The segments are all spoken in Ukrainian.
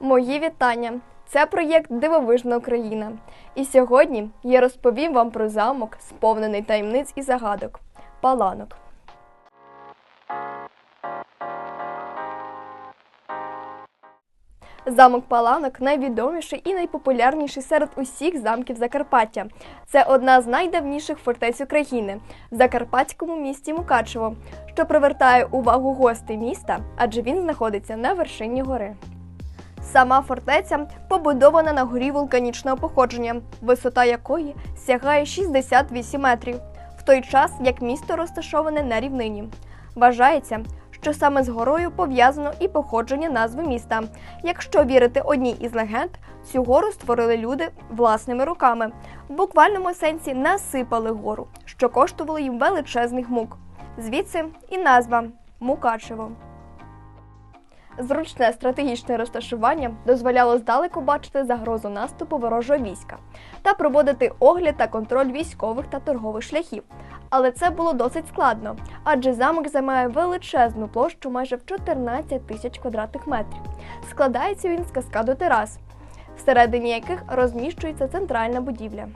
Мої вітання! Це проєкт Дивовижна Україна. І сьогодні я розповім вам про замок, сповнений таємниць і загадок Паланок. Замок Паланок найвідоміший і найпопулярніший серед усіх замків Закарпаття. Це одна з найдавніших фортець України в закарпатському місті Мукачево, що привертає увагу гостей міста, адже він знаходиться на вершині гори. Сама фортеця побудована на горі вулканічного походження, висота якої сягає 68 метрів, в той час як місто розташоване на рівнині. Вважається, що саме з горою пов'язано і походження назви міста. Якщо вірити одній із легенд, цю гору створили люди власними руками, в буквальному сенсі насипали гору, що коштувало їм величезних мук. Звідси і назва Мукачево. Зручне стратегічне розташування дозволяло здалеку бачити загрозу наступу ворожого війська та проводити огляд та контроль військових та торгових шляхів. Але це було досить складно, адже замок займає величезну площу майже в 14 тисяч квадратних метрів. Складається він з каскаду терас, всередині яких розміщується центральна будівля.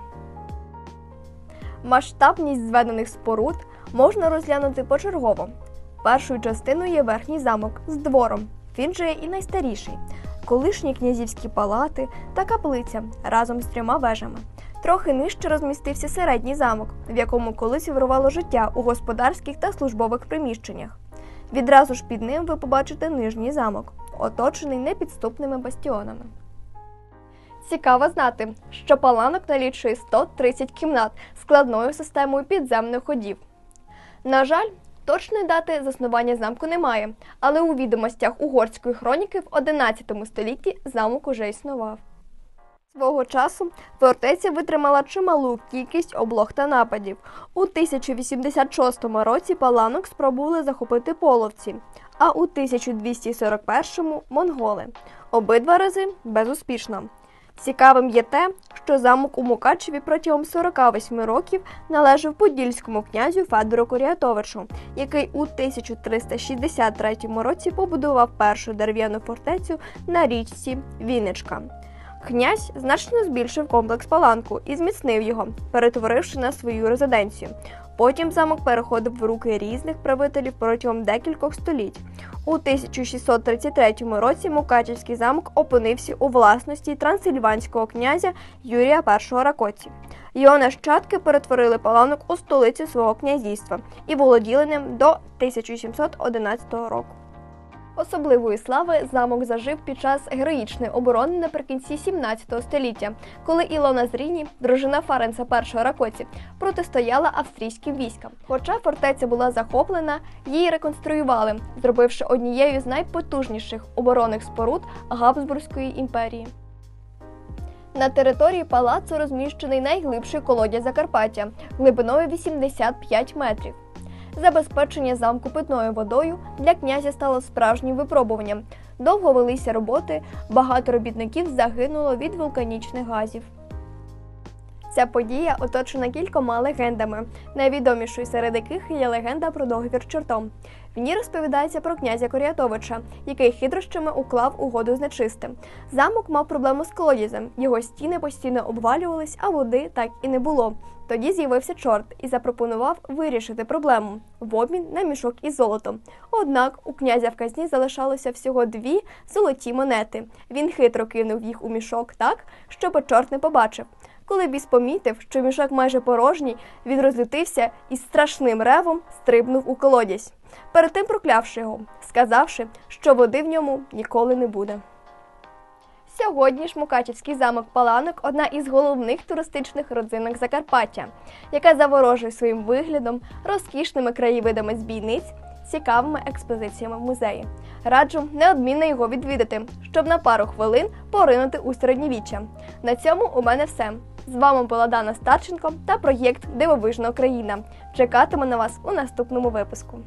Масштабність зведених споруд можна розглянути почергово. Першою частиною є верхній замок з двором. Він же і найстаріший. Колишні князівські палати та каплиця разом з трьома вежами. Трохи нижче розмістився середній замок, в якому колись вирувало життя у господарських та службових приміщеннях. Відразу ж під ним ви побачите нижній замок, оточений непідступними бастіонами. Цікаво знати, що паланок налічує 130 кімнат складною системою підземних ходів. На жаль, точної дати заснування замку немає, але у відомостях угорської хроніки в 11 столітті замок уже існував. Свого часу фортеця витримала чималу кількість облог та нападів. У 1086 році паланок спробували захопити половці, а у 1241 монголи. Обидва рази безуспішно. Цікавим є те, що замок у Мукачеві протягом 48 років належав подільському князю Федору Коріатовичу, який у 1363 році побудував першу дерев'яну фортецю на річці Вінничка. Князь значно збільшив комплекс паланку і зміцнив його, перетворивши на свою резиденцію. Потім замок переходив в руки різних правителів протягом декількох століть. У 1633 році Мукачівський замок опинився у власності трансильванського князя Юрія І Ракоці. Його нащадки перетворили паланок у столицю свого князівства і володіли ним до 1711 року. Особливої слави замок зажив під час героїчної оборони наприкінці 17 століття, коли Ілона Зріні, дружина Фаренса І Ракоці, протистояла австрійським військам. Хоча фортеця була захоплена, її реконструювали, зробивши однією з найпотужніших оборонних споруд Габсбурзької імперії. На території палацу розміщений найглибший колодязь Закарпаття глибиною 85 метрів. Забезпечення замку питною водою для князя стало справжнім випробуванням. Довго велися роботи, багато робітників загинуло від вулканічних газів. Ця подія оточена кількома легендами, найвідомішою серед яких є легенда про договір чортом. В ній розповідається про князя Коріатовича, який хитрощами уклав угоду з нечистим. Замок мав проблему з колодязем, його стіни постійно обвалювались, а води так і не було. Тоді з'явився чорт і запропонував вирішити проблему в обмін на мішок із золотом. Однак у князя в казні залишалося всього дві золоті монети. Він хитро кинув їх у мішок так, щоб чорт не побачив. Коли біс помітив, що мішок майже порожній, він розлютився і страшним ревом стрибнув у колодязь, перед тим проклявши його, сказавши, що води в ньому ніколи не буде. Сьогодні ж Мукачівський замок Паланок одна із головних туристичних родзинок Закарпаття, яка заворожує своїм виглядом, розкішними краєвидами з бійниць, цікавими експозиціями в музеї. Раджу неодмінно його відвідати, щоб на пару хвилин поринути у середньовіччя. На цьому у мене все. З вами була Дана Старченко та проєкт Дивовижна Україна. Чекатиме на вас у наступному випуску.